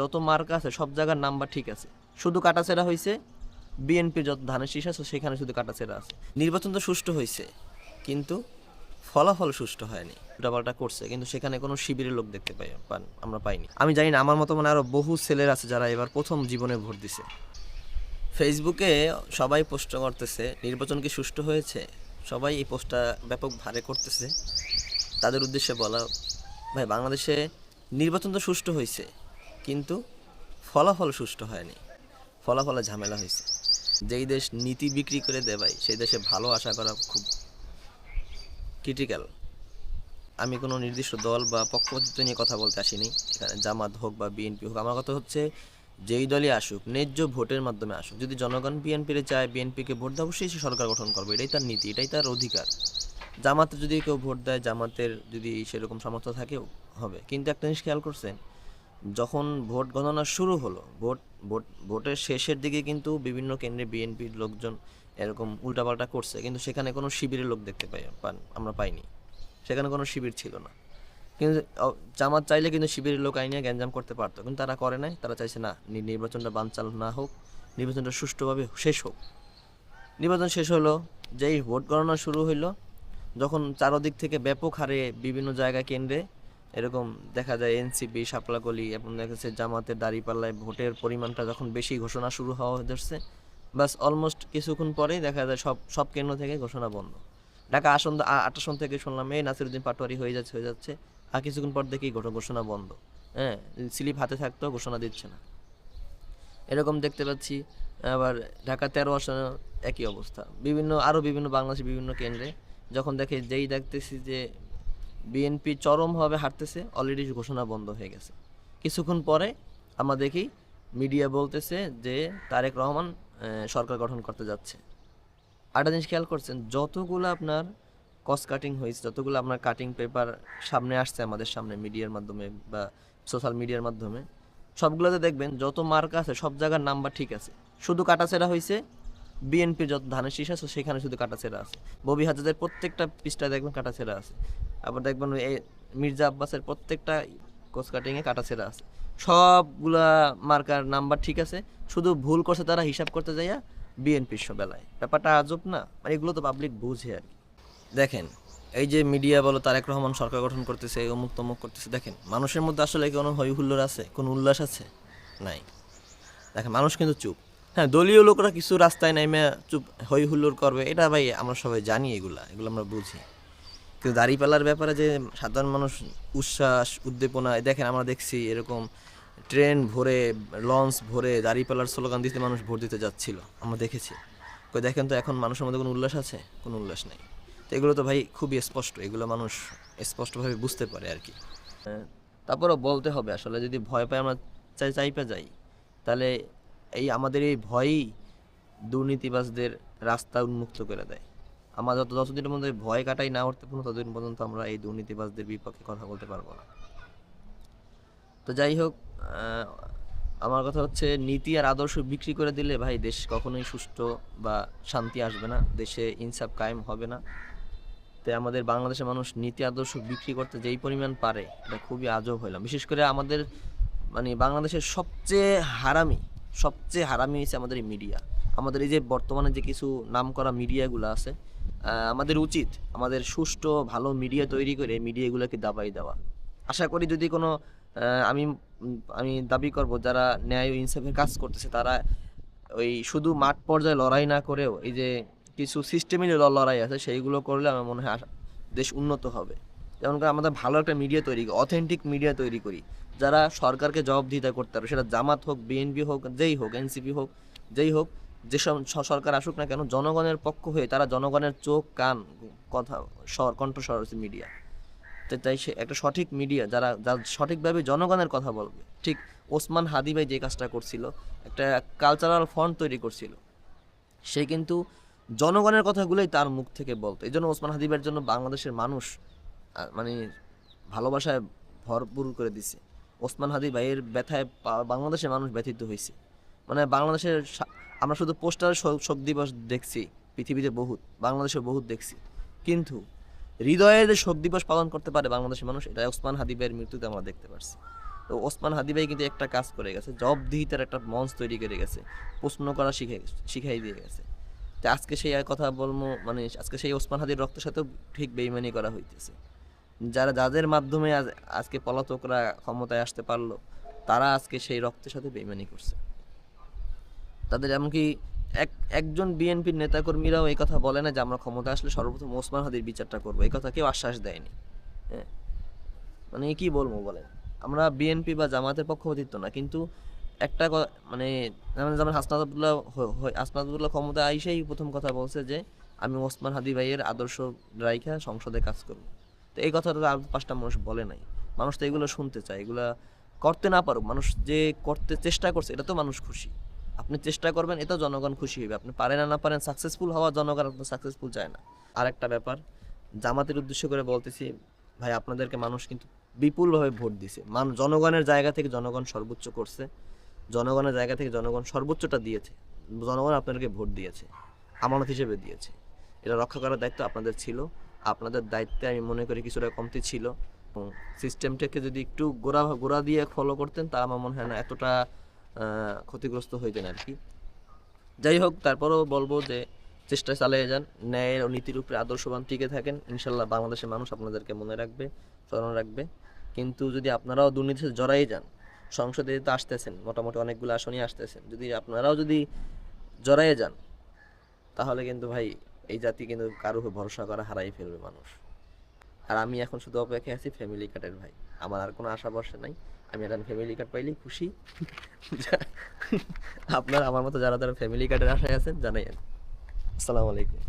যত মার্কা আছে, সব জায়গার নাম্বার ঠিক আছে। শুধু কাটাছেড়া হয়েছে বিএনপি যত ধানের শীষ আছে, সেখানে শুধু কাটাছেড়া আছে। নির্বাচন তো সুষ্ঠু হয়েছে কিন্তু ফলাফল সুষ্ঠু হয়নি। উল্টাপাল্টা করছে, কিন্তু সেখানে কোনো শিবিরের লোক দেখতে পাই পান আমরা পাইনি। আমি জানি না, আমার মতো মানে আরও বহু ছেলের আছে যারা এবার প্রথম জীবনে ভোট দিছে। ফেসবুকে সবাই পোস্ট করতেছে, নির্বাচন কি সুষ্ঠু হয়েছে? সবাই এই পোস্টটা ব্যাপক ভারে করতেছে। তাদের উদ্দেশ্যে বলা ভাই, বাংলাদেশে নির্বাচন তো সুষ্ঠু হয়েছে কিন্তু ফলাফল সুষ্ঠু হয়নি। ফলাফলে ঝামেলা হয়েছে। যেই দেশ নীতি বিক্রি করে দেয় সেই দেশে ভালো আশা করা খুব ক্রিটিক্যাল আমি কোনো নির্দিষ্ট দল বা পক্ষপাতিত্ব নিয়ে কথা বলতে আসিনি। এখানে জামাত হোক বা বিএনপি হোক, আমার কথা হচ্ছে যেই দলই আসুক, ন্যায্য ভোটের মাধ্যমে আসুক, যদি জনগণ বিএনপির চায়, বিএনপিকে ভোট দেয়, অবশ্যই সে সরকার গঠন করবে। এটাই তার নীতি, এটাই তার অধিকার। জামাতে যদি কেউ ভোট দেয়, জামাতের যদি সেরকম সামর্থ্য থাকেও হবে। কিন্তু একটা জিনিস খেয়াল করছেন যখন ভোট গণনা শুরু হলো, ভোট ভোট, ভোটের শেষের দিকে কিন্তু বিভিন্ন কেন্দ্রে বিএনপির লোকজন এরকম উল্টাপাল্টা করছে, কিন্তু সেখানে কোনো শিবিরের লোক দেখতে পাই আমরা পাইনি। সেখানে কোনো শিবির ছিল না। কিন্তু জামাত চাইলে কিন্তু শিবিরের লোক আইনে গ্যাঞ্জাম করতে পারতো, কিন্তু তারা করে নাই। তারা চাইছে না, নির্বাচনটা বানচাল না হোক, নির্বাচনটা সুষ্ঠুভাবে শেষ হোক। নির্বাচন শেষ হলো, যেই ভোট গণনা শুরু হইল, যখন চারদিক থেকে ব্যাপক হারে বিভিন্ন জায়গা কেন্দ্রে এরকম দেখা যায় এনসিপি সাপলাকলি এবং দেখা যাচ্ছে জামাতের দাঁড়িপাল্লায় ভোটের পরিমাণটা যখন বেশি ঘোষণা শুরু হওয়া ধরছে বাস অলমোস্ট কিছুক্ষণ পরেই দেখা যায় সব সব কেন্দ্র থেকে ঘোষণা বন্ধ। ঢাকা আসন, আ- আট আসন থেকে শুনলাম, এই নাসিরুদ্দিন পাটোয়ারি হয়ে যাচ্ছে হয়ে যাচ্ছে, আর কিছুক্ষণ পর ঘোষ- ঘোষণা বন্ধ। হ্যাঁ স্লিপ হাতে থাকতেও ঘোষণা দিচ্ছে না। এরকম দেখতে পাচ্ছি, আবার ঢাকা তেরো আসনে একই অবস্থা। বিভিন্ন, আরও বিভিন্ন বাংলাদেশের বিভিন্ন কেন্দ্রে যখন দেখে যেই দেখতেছি যে বিএনপি চরমভাবে হাঁটতেছে অলরেডি ঘোষণা বন্ধ হয়ে গেছে। কিছুক্ষণ পরে আমরা দেখি মিডিয়া বলতেছে যে তারেক রহমান সরকার গঠন করতে যাচ্ছে। আরেকটা জিনিস খেয়াল করছেন, যতগুলো আপনার কস্ট কাটিং হয়েছে, যতগুলো আপনার কাটিং পেপার সামনে আসছে আমাদের সামনে মিডিয়ার মাধ্যমে বা সোশ্যাল মিডিয়ার মাধ্যমে, সবগুলোতে দেখবেন যত মার্ক আছে, সব জায়গার নাম্বার ঠিক আছে। শুধু কাটাছেড়া হয়েছে বিএনপির যত ধানের শীষ আছে, সেখানে শুধু কাটাছেড়া আছে। ববি হাজাদের প্রত্যেকটা পৃষ্ঠায় দেখবেন কাটাছেড়া আছে। আবার দেখবেন এই মির্জা আব্বাসের প্রত্যেকটা কোচ কাটিংয়ে কাটাছেড়া আছে। সবগুলা মার্কার নাম্বার ঠিক আছে, শুধু ভুল করছে তারা হিসাব করতে যাইয়া বিএনপির বেলায়। ব্যাপারটা আজব না? মানে এগুলো তো পাবলিক বুঝে আর কি। দেখেন, এই যে মিডিয়া বলো, তারেক রহমান সরকার গঠন করতেছে অমুক তমুক করতেছে, দেখেন, মানুষের মধ্যে আসলে কোনো হই হুল্লোড় আছে? কোনো উল্লাস আছে? নাই। দেখেন, মানুষ কিন্তু চুপ। হ্যাঁ দলীয় লোকরা কিছু রাস্তায় নেমে চুপ হই হুল্লোড় করবে এটা ভাই আমরা সবাই জানি এগুলা এগুলো আমরা বুঝি। কিন্তু দাড়িপাল্লার ব্যাপারে যে সাধারণ মানুষ উচ্ছ্বাস উদ্দীপনা দেখেন আমরা দেখছি এরকম ট্রেন ভরে লঞ্চ ভরে দাড়িপাল্লার স্লোগান দিতে মানুষ ভোট দিতে যাচ্ছিল আমরা দেখেছি। কই দেখেন তো এখন মানুষের মধ্যে কোনো উল্লাস আছে? কোনো উল্লাস নেই। তো এগুলো তো ভাই খুবই স্পষ্ট এগুলো মানুষ স্পষ্টভাবে বুঝতে পারে আর কি। হ্যাঁ, তারপরেও বলতে হবে আসলে যদি ভয় পাই আমরা চাই চাইপা যাই তাহলে আমাদের এই ভয়ই দুর্নীতিবাজদের রাস্তা উন্মুক্ত করে দেয়। আমরা যত যতদিনের মধ্যে ভয় কাটাই না উঠতে পারব ততদিন পর্যন্ত আমরা এই দুর্নীতিবাজদের বিপক্ষে কথা বলতে পারব না। তো যাই হোক আমার কথা হচ্ছে নীতি আর আদর্শ বিক্রি করে দিলে ভাই দেশ কখনোই সুষ্ঠু বা শান্তি আসবে না, দেশে ইনসাফ কায়েম হবে না। তাই আমাদের বাংলাদেশের মানুষ নীতি আদর্শ বিক্রি করতে যেই পরিমাণ পারে, এটা খুবই আজব হইলাম। বিশেষ করে আমাদের মানে বাংলাদেশের সবচেয়ে হারামি সবচেয়ে হারামি হয়েছে আমাদের এই মিডিয়া আমাদের এই যে বর্তমানে যে কিছু নামকরা মিডিয়াগুলো আছে আমাদের উচিত আমাদের সুষ্ঠু, ভালো মিডিয়া তৈরি করে মিডিয়াগুলোকে দাবাই দেওয়া। আশা করি যদি কোনো আমি আমি দাবি করব যারা ন্যায় ও ইনসাফের কাজ করতেছে, তারা ওই শুধু মাঠ পর্যায়ে লড়াই না করেও এই যে কিছু সিস্টেমের লড়াই আছে, সেইগুলো করলে আমার মনে হয় দেশ উন্নত হবে। যেমন করে আমাদের ভালো একটা মিডিয়া তৈরি অথেন্টিক মিডিয়া তৈরি করি। যারা সরকারকে জবাবদিহিতা করতে পারবে, সেটা জামাত হোক, বিএনপি হোক, যেই হোক, এনসিপি হোক, যেই হোক যেসব সরকার আসুক না কেন, জনগণের পক্ষ হয়ে তারা জনগণের চোখ, কান, কথা, স্বর, কণ্ঠস্বর হচ্ছে মিডিয়া। তো, তাই সে একটা সঠিক মিডিয়া যারা যারা সঠিকভাবে জনগণের কথা বলবে। ঠিক ওসমান হাদি ভাই যে কাজটা করছিল, একটা কালচারাল ফন্ড তৈরি করছিল, সে কিন্তু জনগণের কথাগুলোই তার মুখ থেকে বলতো। এই জন্য ওসমান হাদিবের জন্য বাংলাদেশের মানুষ মানে ভালোবাসায় ভরপুর করে দিছে। ওসমান হাদি ভাইয়ের ব্যথায় বাংলাদেশের মানুষ ব্যথিত হয়েছে। মানে বাংলাদেশের আমরা শুধু পোস্টার শোক দিবস দেখছি, পৃথিবীতে বহুত বাংলাদেশে বহুত দেখছি। কিন্তু হৃদয়ের যে শোক দিবস পালন করতে পারে বাংলাদেশের মানুষ এটা ওসমান হাদিবের মৃত্যুতে আমরা দেখতে পারছি। তো ওসমান হাদি ভাই কিন্তু একটা কাজ করে গেছে জব দিহিতার একটা মঞ্চ তৈরি করে গেছে, প্রশ্ন করা শিখে, শিখাই দিয়ে গেছে। তো আজকে সেই কথা বলব মানে আজকে সেই ওসমান হাদির রক্তের সাথেও ঠিক বেইমানি করা হইতেছে। যারা, যাদের মাধ্যমে আজকে পলাতকরা ক্ষমতায় আসতে পারল, তারা আজকে সেই রক্তের সাথে বেইমানি করছে। তাদের এমনকি এক, একজন বিএনপির নেতাকর্মীরাও এই কথা বলে না যে, আমরা ক্ষমতা আসলে সর্বপ্রথম ওসমান হাদির বিচারটা করব। এই কথা কেউ আশ্বাস দেয়নি। হ্যাঁ? মানে কি বলব বলেন? আমরা বিএনপি বা জামাতের পক্ষপাতিত্ব না, কিন্তু একটা মানে যেমন যেমন হাসনাদুল্লাহ হাসনাদুল্লাহ ক্ষমতা আইসেই প্রথম কথা বলছে যে, আমি ওসমান হাদি ভাইয়ের আদর্শ রাইখা সংসদে কাজ করব। তো এই কথাটা আর পাঁচটা মানুষ বলে নাই। মানুষ তো এগুলো শুনতে চায়, এগুলা করতে না পারুক, মানুষ যে করতে চেষ্টা করছে, এটা তো মানুষ খুশি। আপনি চেষ্টা করবেন এটা জনগণ খুশি হবে আপনি পারেন না না পারেন সাকসেসফুল হওয়া জনগণ আপনার সাকসেসফুল চায় না। আর একটা ব্যাপার, জামাতের উদ্দেশ্য করে বলতেছি, ভাই, আপনাদেরকে মানুষ কিন্তু বিপুলভাবে ভোট দিছে। মান, জনগণের জায়গা থেকে জনগণ সর্বোচ্চ করছে। জনগণের জায়গা থেকে জনগণ সর্বোচ্চটা দিয়েছে। জনগণ আপনাদেরকে ভোট দিয়েছে, আমানত হিসেবে দিয়েছে। এটা রক্ষা করার দায়িত্ব আপনাদের ছিল। আপনাদের দায়িত্বে আমি মনে করি কিছুটা কমতি ছিল। এবং সিস্টেমটাকে যদি একটু গোড়া গোড়া দিয়ে ফলো করতেন তা আমার মনে হয় না এতটা ক্ষতিগ্রস্ত হইতেন আর কি। যাই হোক, তারপরেও বলব যে চেষ্টা চালিয়ে যান। ন্যায়ের ও নীতির উপরে আদর্শবান টিকে থাকেন। ইনশাল্লাহ বাংলাদেশের মানুষ আপনাদেরকে মনে রাখবে, স্মরণ রাখবে। কিন্তু যদি আপনারাও দুর্নীতিতে জড়াই যান, সংসদে তো আসতেছেন, মোটামুটি অনেকগুলো আসনই আসতেছেন। যদি আপনারাও যদি জড়াইয়ে যান, তাহলে কিন্তু ভাই এই জাতি কিন্তু কারও ভরসা করা হারাই ফেলবে মানুষ। আর আমি এখন শুধু অপেক্ষায় আছি ফ্যামিলি কার্ডের ভাই। আমার আর কোনো আশা ভরসা নাই। আমি এখন ফ্যামিলি কার্ড পাইলেই খুশি। আপনার আমার মতো যারা যারা ফ্যামিলি কার্ডের আশায় আছেন জানাই আসসালামু আলাইকুম।